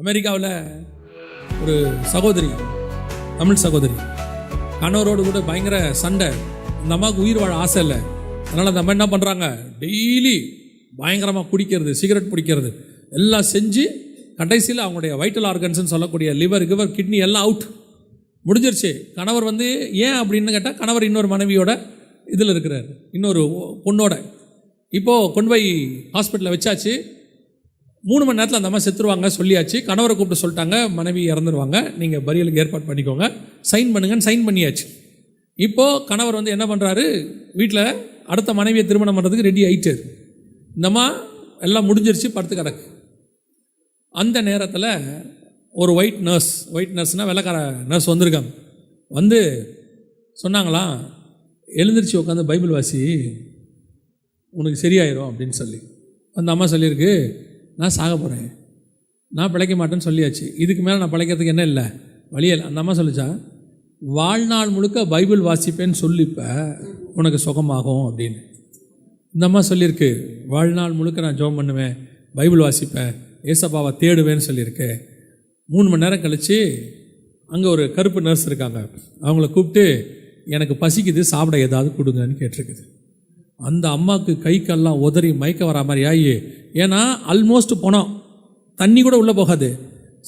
அமெரிக்காவில் ஒரு சகோதரி தமிழ் சகோதரி. கணவரோடு கூட பயங்கர சண்டை. இந்த அம்மாவுக்கு உயிர் வாழ ஆசை இல்லை. அதனால் அந்த அம்மா என்ன பண்ணுறாங்க டெய்லி பயங்கரமாக குடிக்கிறது சிகரெட் பிடிக்கிறது. எல்லாம் செஞ்சு கடைசியில் அவங்களுடைய வைட்டல் ஆர்கன்ஸ்னு சொல்லக்கூடிய லிவர் கிவர் கிட்னி எல்லாம் அவுட் முடிஞ்சிருச்சு. கணவர் வந்து ஏன் அப்படின்னு கேட்டால் கணவர் இன்னொரு மனைவியோட இதில் இருக்கிறார். இன்னொரு பொண்ணோட. இப்போது கொண்டு போய் ஹாஸ்பிட்டலில் வச்சாச்சு. மூணு மணி நேரத்தில் அந்த அம்மா செத்துருவாங்க சொல்லியாச்சு. கணவரை கூப்பிட்டு சொல்லிட்டாங்க மனைவி இறந்துருவாங்க. நீங்கள் பரியலுக்கு ஏற்பாடு பண்ணிக்கோங்க. சைன் பண்ணுங்கன்னு சைன் பண்ணியாச்சு. இப்போது கணவர் வந்து என்ன பண்ணுறாரு வீட்டில் அடுத்த மனைவியை திருமணம் பண்ணுறதுக்கு ரெடி ஆயிட்டார். இந்தம்மா எல்லாம் முடிஞ்சிருச்சு படுத்து கிடக்கு. அந்த நேரத்தில் ஒரு ஒயிட் நர்ஸ் ஒயிட் நர்ஸ்னால் வெள்ளைக்கார நர்ஸ் வந்திருக்காங்க. வந்து சொன்னாங்களாம் எழுந்திரிச்சு உட்காந்து பைபிள் வாசி உனக்கு சரியாயிரும் அப்படின்னு சொல்லி. அந்த அம்மா சொல்லியிருக்கு நான் சாக போகிறேன் நான் பிழைக்க மாட்டேன்னு சொல்லியாச்சு. இதுக்கு மேலே நான் பிழைக்கிறதுக்கு என்ன இல்லை? வழியே இல்லை. அந்த அம்மா சொல்லிச்சா வாழ்நாள் முழுக்க பைபிள் வாசிப்பேன்னு சொல்லிப்ப உனக்கு சுகமாகும் அப்படின்னு. இந்த அம்மா சொல்லியிருக்கு வாழ்நாள் முழுக்க நான் ஜெபம் பண்ணுவேன் பைபிள் வாசிப்பேன் ஏசப்பாவை தேடுவேன்னு சொல்லியிருக்கு. மூணு மணி நேரம் கழித்து அங்கே ஒரு கருப்பு நர்ஸ் இருக்காங்க. அவங்கள கூப்பிட்டு எனக்கு பசிக்குது சாப்பிட ஏதாவது கொடுங்கன்னு கேட்டிருக்குது. அந்த அம்மாவுக்கு கை கல்லாம் உதறி மயக்க வரா மாதிரி ஆகி ஏன்னா ஆல்மோஸ்ட் போனோம். தண்ணி கூட உள்ளே போகாது.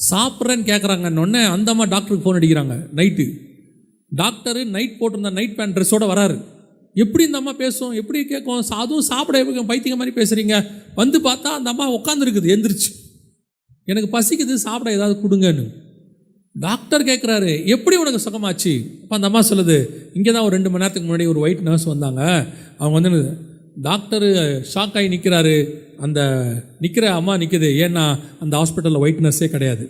சாப்பிட்றேன்னு கேட்குறாங்கன்னொடனே அந்த அம்மா டாக்டருக்கு ஃபோன் அடிக்கிறாங்க நைட்டு டாக்டரு நைட் போட்டிருந்த நைட் பேண்ட் ட்ரெஸ்ஸோட வராரு. எப்படி இந்த அம்மா பேசும்? எப்படி கேட்கும்? சா- அதுவும் சாப்பிட எப்படி பைத்தியம் மாதிரி பேசுகிறீங்க வந்து பார்த்தா அந்த அம்மா உட்காந்துருக்குது எந்திரிச்சு. எனக்கு பசிக்குது சாப்பிட ஏதாவது கொடுங்கன்னு. டாக்டர் கேட்குறாரு எப்படி உனக்கு சுகமாச்சு? அப்போ அந்த அம்மா சொல்லுது இங்கே தான் ஒரு ரெண்டு மணி நேரத்துக்கு முன்னாடி ஒரு ஒயிட் நர்ஸ் வந்தாங்க. அவங்க வந்து டாக்டரு ஷாக் ஆகி நிற்கிறாரு அந்த நிற்கிற அம்மா நிற்குது ஏன்னா அந்த ஹாஸ்பிட்டலில் ஒயிட் நர்ஸே கிடையாது.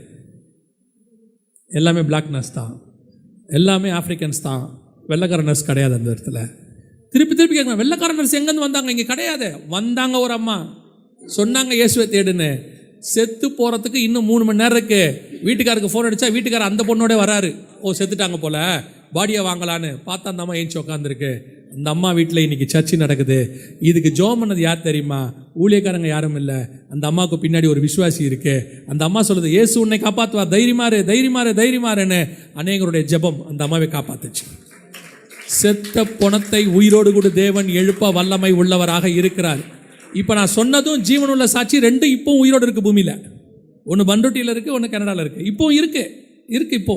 எல்லாமே பிளாக் நர்ஸ் தான். எல்லாமே ஆஃப்ரிக்கன்ஸ் தான். வெள்ளக்கார நர்ஸ் கிடையாது அந்த இடத்துல. திருப்பி திருப்பி கேட்கணும் வெள்ளக்கார நர்ஸ் எங்கேருந்து வந்தாங்க? இங்கே கிடையாது. வந்தாங்க ஒரு அம்மா. சொன்னாங்க இயேசுவை தேடுன்னு. செத்து போகிறதுக்கு இன்னும் மூணு மணி நேரம் இருக்கு. வீட்டுக்காருக்கு ஃபோன் அடித்தா வீட்டுக்காரர் அந்த பொண்ணோட வராரு. ஓ செத்துட்டாங்க போல. பாடியை வாங்கலான்னு. பார்த்தா அந்த அம்மா ஏஞ்சி உட்காந்துருக்கு இந்த அம்மா வீட்டில் இன்னைக்கு சர்ச்சு நடக்குது. இதுக்கு ஜோம் பண்ணது யார் தெரியுமா? ஊழியக்காரங்க யாரும் இல்லை. அந்த அம்மாவுக்கு பின்னாடி ஒரு விசுவாசி இருக்கு. அந்த அம்மா சொல்லுது இயேசு உன்னை காப்பாற்றுவா தைரியமாறு தைரியமாறு தைரியமாறுன்னு. அநேகருடைய ஜெபம் அந்த அம்மாவை காப்பாத்துச்சு. செத்த பொணத்தை உயிரோடு கூட தேவன் எழுப்ப வல்லமை உள்ளவராக இருக்கிறார். இப்போ நான் சொன்னதும் ஜீவனுள்ள சாட்சி ரெண்டும் இப்போ உயிரோடு இருக்கு பூமியில். ஒன்று பண்ருட்டியில் இருக்கு ஒன்று கனடாவில் இருக்கு. இப்போ இருக்கு. இருக்கு இப்போ.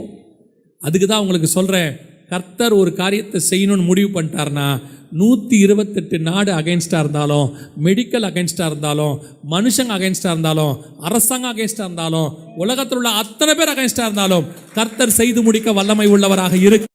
அதுக்கு தான் உங்களுக்கு சொல்கிறேன் கர்த்தர் ஒரு காரியத்தை செய்யணும்னு முடிவு பண்ணிட்டாருன்னா நூற்றி இருபத்தெட்டு நாடு அகைன்ஸ்டாக இருந்தாலும் மெடிக்கல் அகைன்ஸ்டாக இருந்தாலும் மனுஷங்க அகைன்ஸ்டாக இருந்தாலும் அரசாங்கம் அகைன்ஸ்டாக இருந்தாலும் உலகத்தில் உள்ள அத்தனை பேர் அகைன்ஸ்டாக இருந்தாலும் கர்த்தர் செய்து முடிக்க வல்லமை உள்ளவராக இருக்கு.